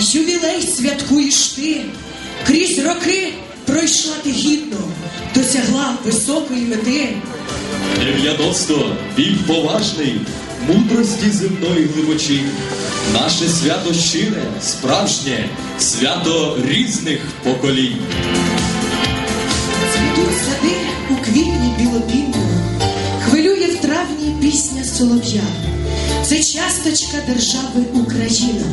ювілей святкуєш ти, крізь роки пройшла ти гідно, досягла високої мети. 90 вік поважний, мудрості земної глибочі. Наше свято щире, справжнє, свято різних поколінь. Цвітуть сади у квітні білопінно, хвилює в травні пісня солов'я. Це часточка держави Україна,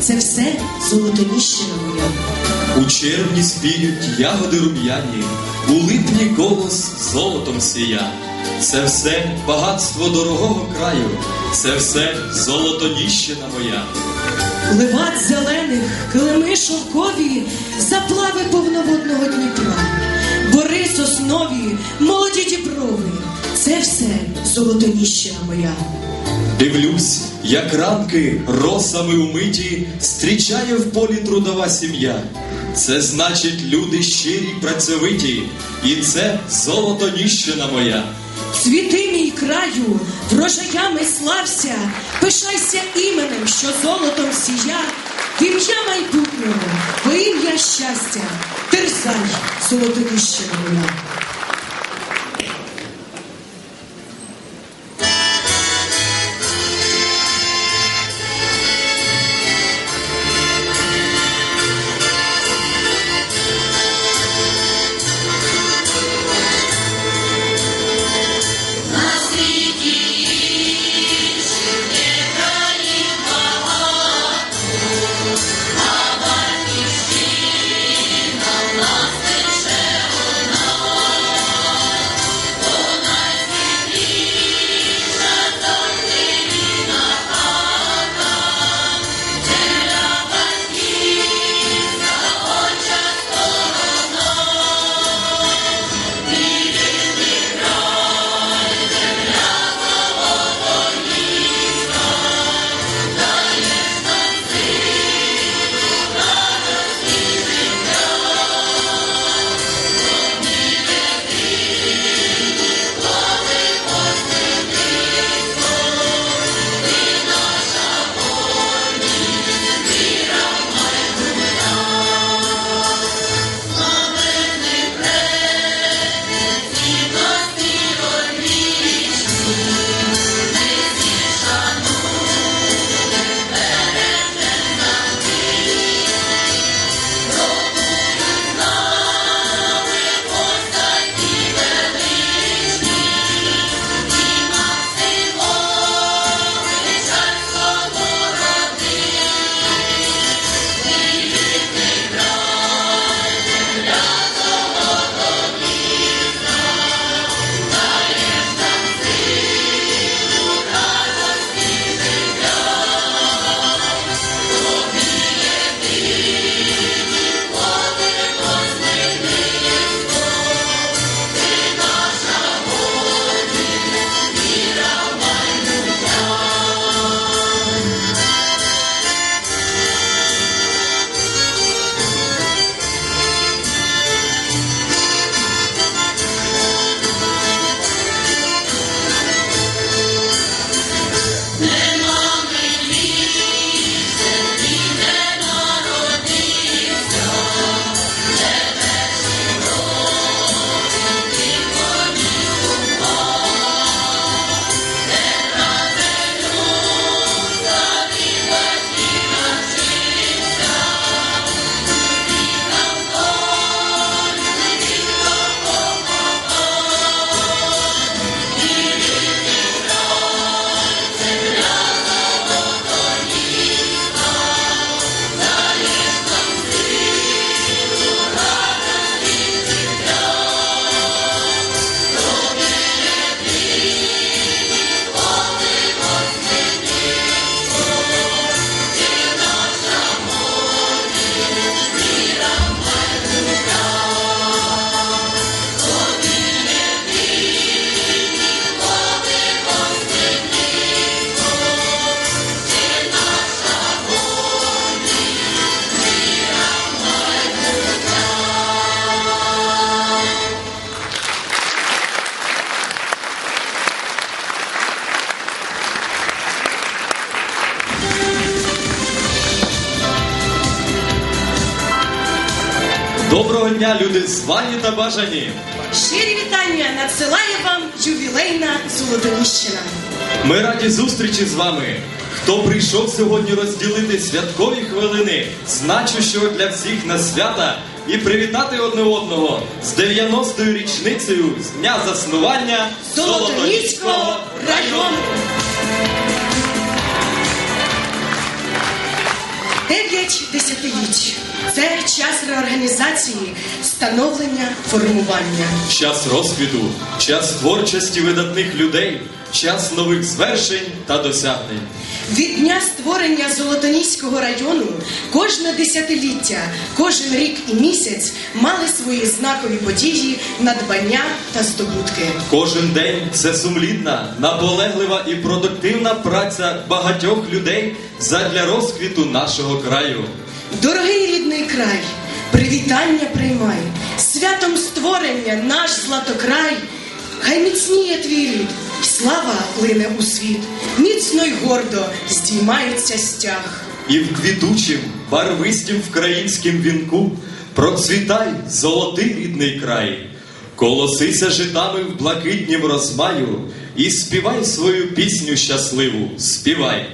це все золотоніщина моя. У червні спіють ягоди рум'яні, у липні колос золотом сія. Це все багатство дорогого краю, це все золотоніщина моя. Леват зелених, килими шовкові, заплави повноводного Дніпра, бори соснові, молоді діброви, це все золотоніщина моя. Дивлюсь, як ранки росами умиті зустрічає в полі трудова сім'я. Це значить люди щирі, працьовиті, і це золотоніщина моя. Цвіти мій краю, врожаями слався, пишайся іменем, що золотом сія, в ім'я майбутнього, во ім'я щастя, терзай, золотоніщина моя. Звані та бажані. Щирі вітання надсилає вам ювілейна Золотоніщина. Ми раді зустрічі з вами. Хто прийшов сьогодні розділити святкові хвилини, значущого для всіх на свята, і привітати одне одного з 90-ю річницею з дня заснування Золотоніського району. Дев'ять десятиліть. Це час реорганізації, становлення, формування. Час розквіту, час творчості видатних людей, час нових звершень та досягнень. Від дня створення Золотоніського району кожне десятиліття, кожен рік і місяць мали свої знакові події, надбання та здобутки. Кожен день це сумлінна, наполеглива і продуктивна праця багатьох людей задля розквіту нашого краю. Дорогий рідний край, привітання приймай, святом створення наш златокрай, хай міцніє твій рід, слава лине у світ, міцно й гордо здіймається стяг. І в квітучим, барвистім вкраїнським вінку процвітай золотий рідний край, колосися житами в блакитнім розмаю і співай свою пісню щасливу, співай.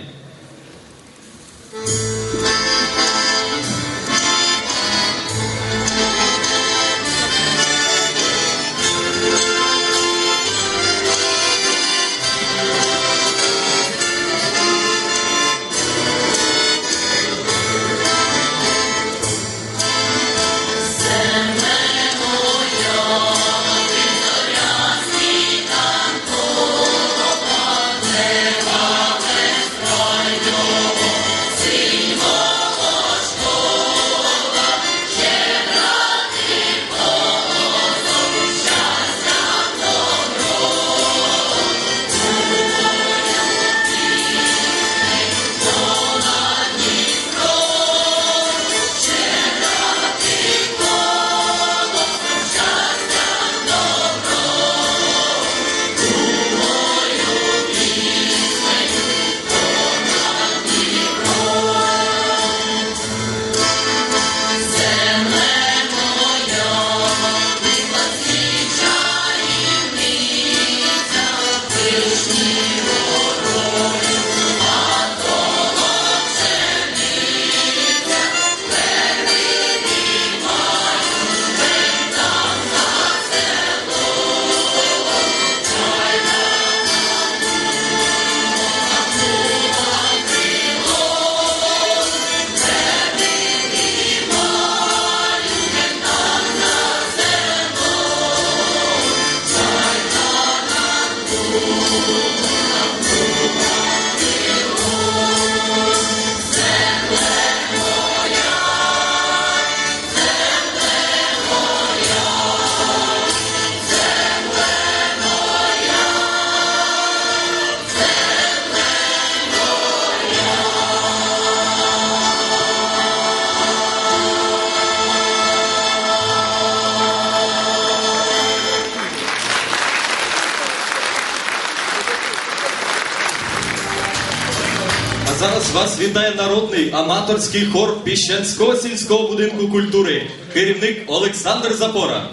Зараз вас вітає народний аматорський хор Піщанського сільського будинку культури, керівник Олександр Запора.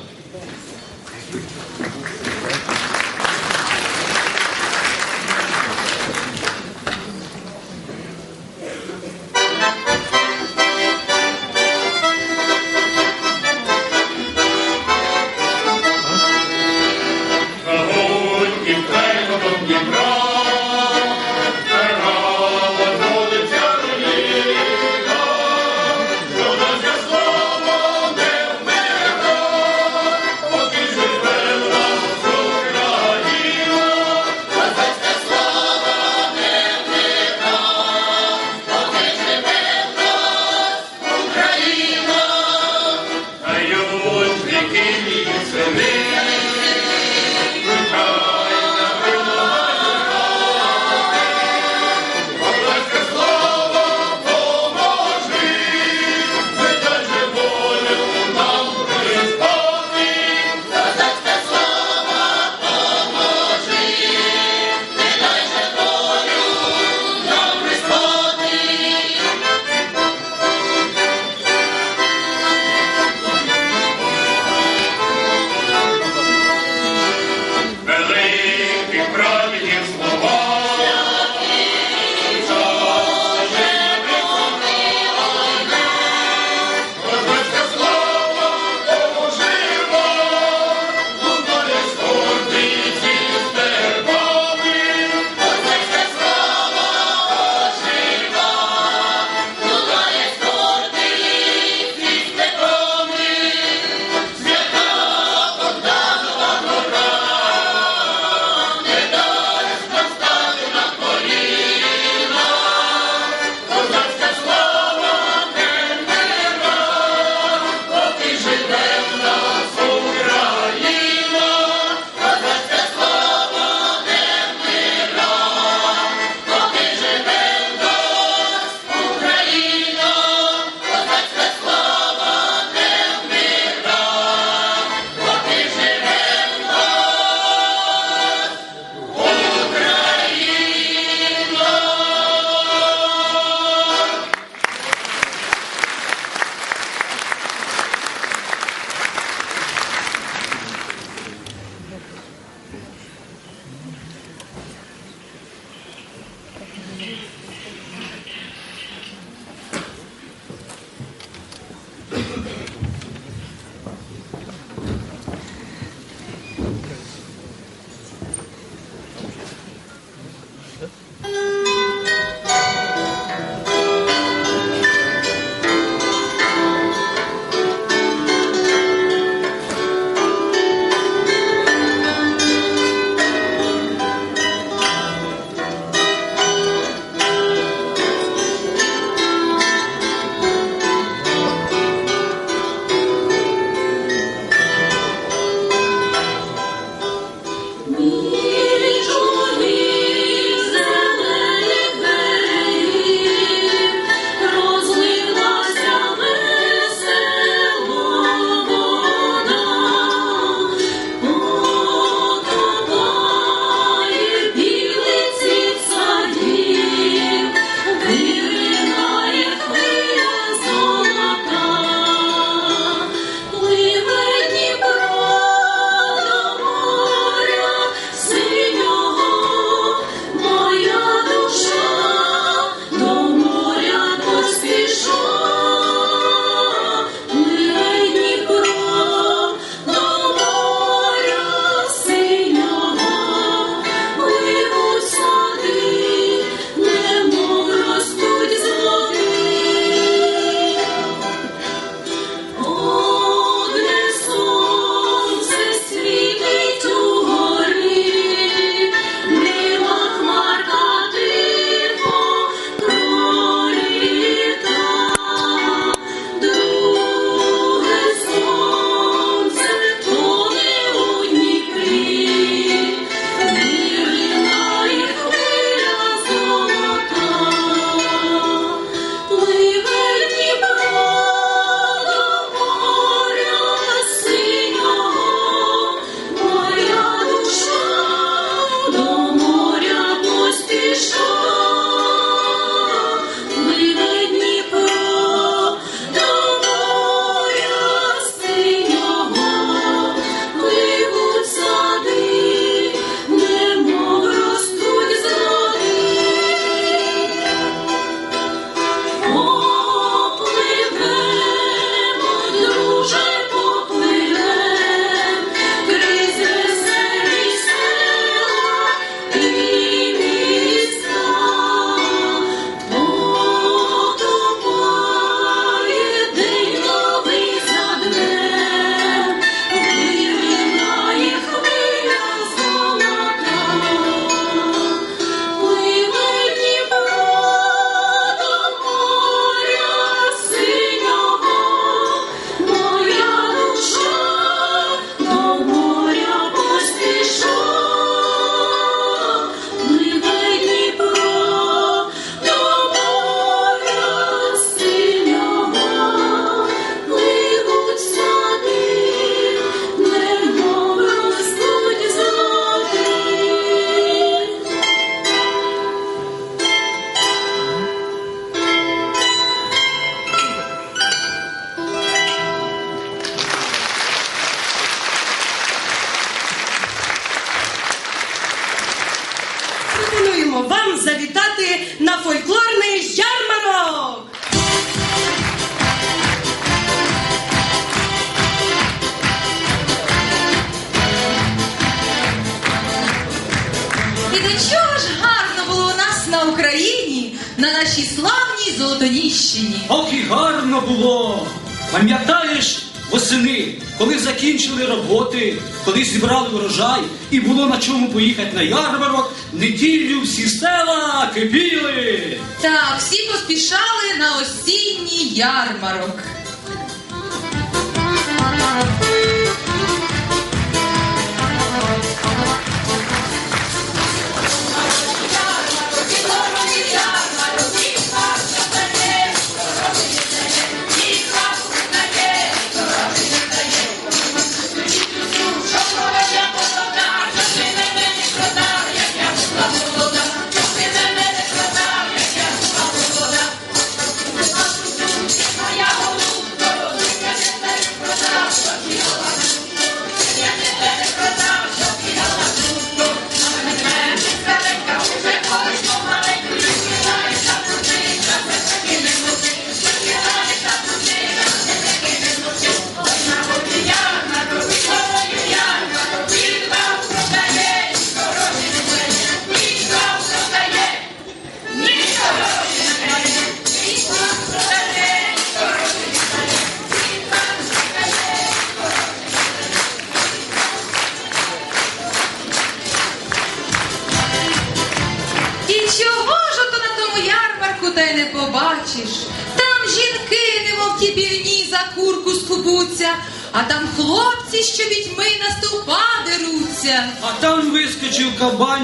Коли зібрали урожай і було на чому поїхати на ярмарок, неділю всі села кипіли. Так, всі поспішали на осінній ярмарок.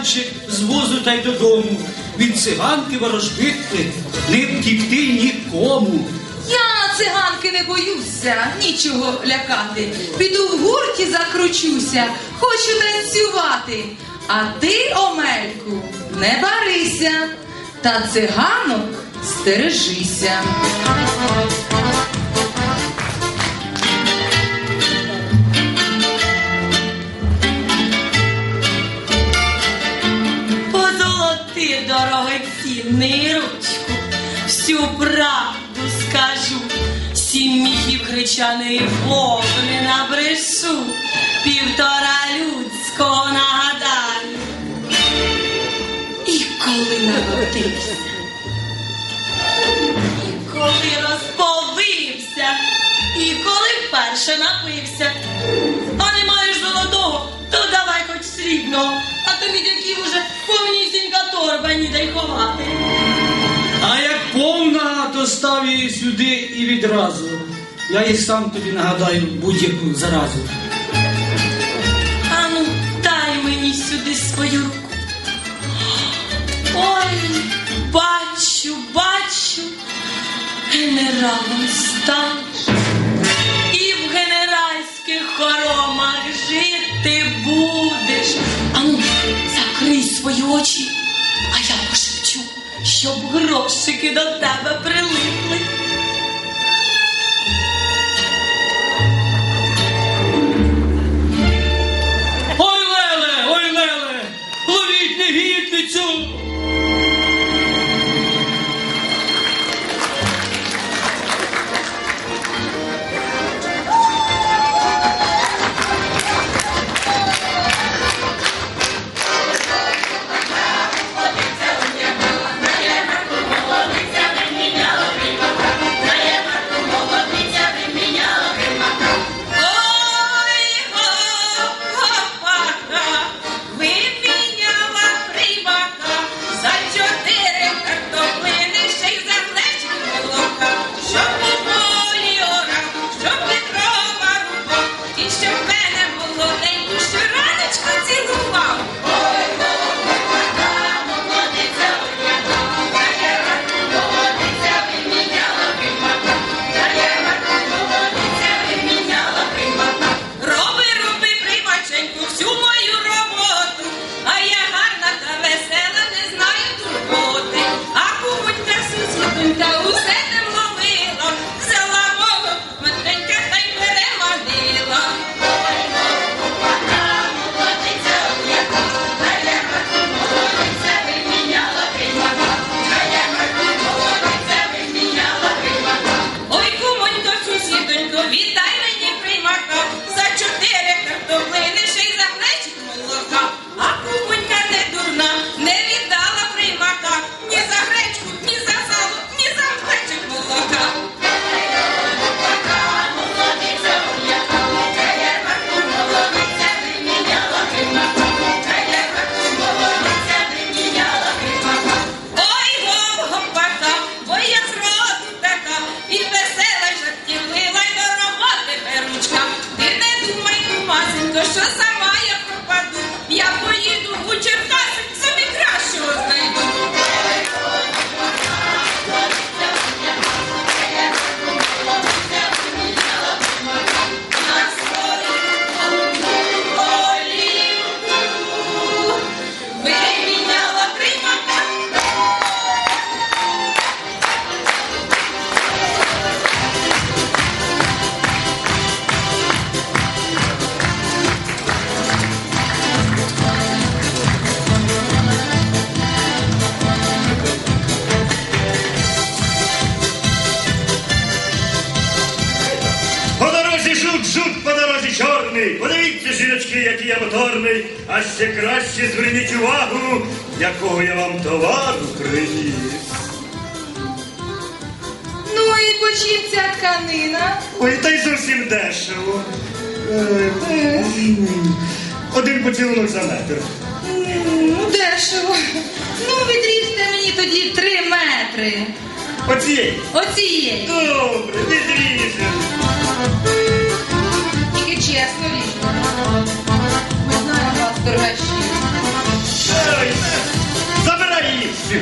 Кабанчик з возу та й додому. Від циганки ворожбитки не втікти нікому. Я циганки не боюся, нічого лякати. Піду в гурті закручуся, хочу танцювати. А ти, Омельку, не барися, та циганок стережися. Дорогоцінний ручку, всю правду скажу, сім міхів гречаної вовни набрешу, півтора людського нагадаю. І коли народився, і коли розповився, і коли вперше напився, а не хоч а то мідяків уже повнісінька торба ніде й ховати. А як повна, то став її сюди і відразу. Я і сам тобі нагадаю будь-яку заразу. Ану, дай мені сюди свою руку. Ой, бачу, бачу, генералом станеш. Очі, а я пошепчу, щоб грошики до тебе прилипли. вагу, якого я вам товару приніс. Ну і по чим ця тканина? Ой, та й зовсім дешево. Е, один поцілунок за метр. Дешево. Ну, відрізьте мені тоді три метри. Оцієї. Оцієї. Добре, відріжемо. Тільки чесно річ. Ми знаємо вас, дорогачі. Забирай їх всіх!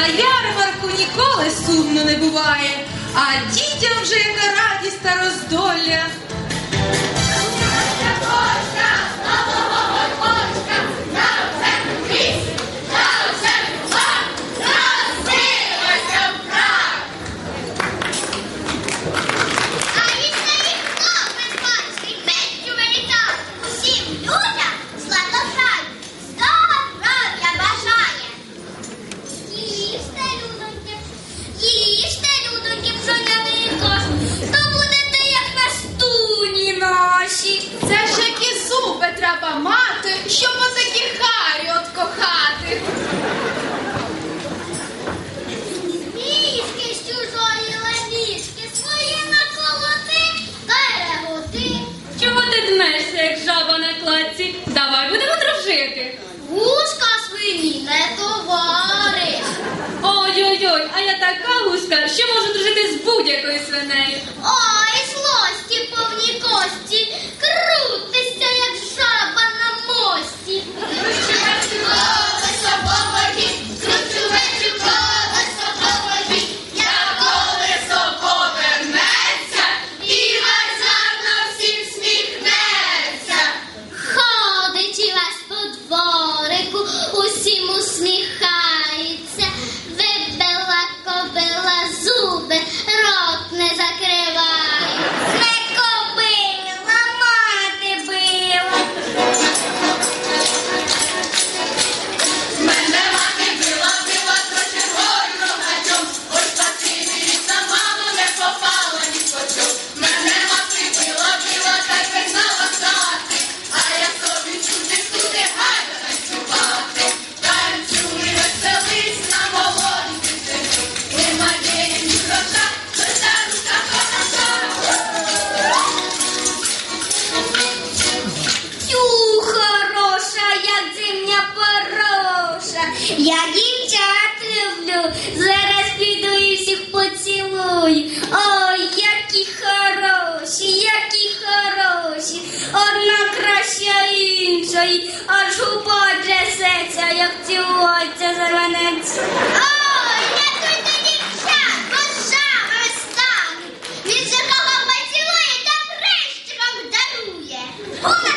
На ярмарку ніколи сумно не буває, а дітям вже яка радість та роздолля. Кішка, що можуть жити з будь-якою свинею. Hola!